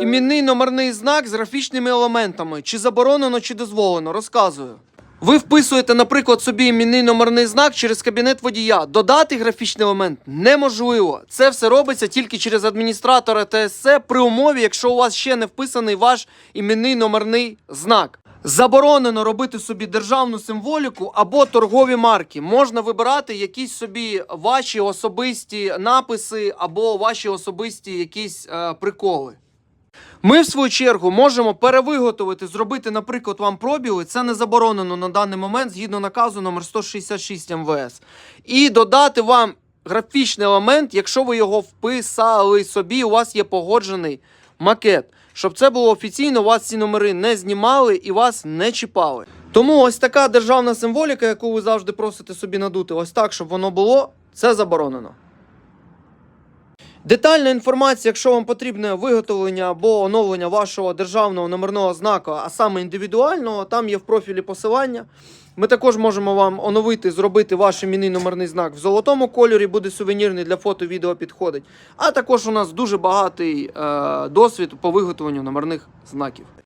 Імінний номерний знак з графічними елементами. Чи заборонено, чи дозволено? Розказую. Ви вписуєте, наприклад, собі імінний номерний знак через кабінет водія. Додати графічний елемент неможливо. Це все робиться тільки через адміністратора ТСЦ при умові, якщо у вас ще не вписаний ваш іменний номерний знак. Заборонено робити собі державну символіку або торгові марки. Можна вибирати якісь собі ваші особисті написи або ваші особисті якісь е, приколи. Ми, в свою чергу, можемо перевиготовити, зробити, наприклад, вам пробіли. Це не заборонено на даний момент згідно наказу номер 166 МВС. І додати вам графічний елемент, якщо ви його вписали собі, у вас є погоджений макет. Щоб це було офіційно, вас ці номери не знімали і вас не чіпали. Тому ось така державна символіка, яку ви завжди просите собі надути, ось так, щоб воно було, це заборонено. Детальна інформація, якщо вам потрібне виготовлення або оновлення вашого державного номерного знаку, а саме індивідуального, там є в профілі посилання. Ми також можемо вам оновити, зробити ваш іменний номерний знак в золотому кольорі, буде сувенірний для фото, відео підходить. А також у нас дуже багатий е, досвід по виготовленню номерних знаків.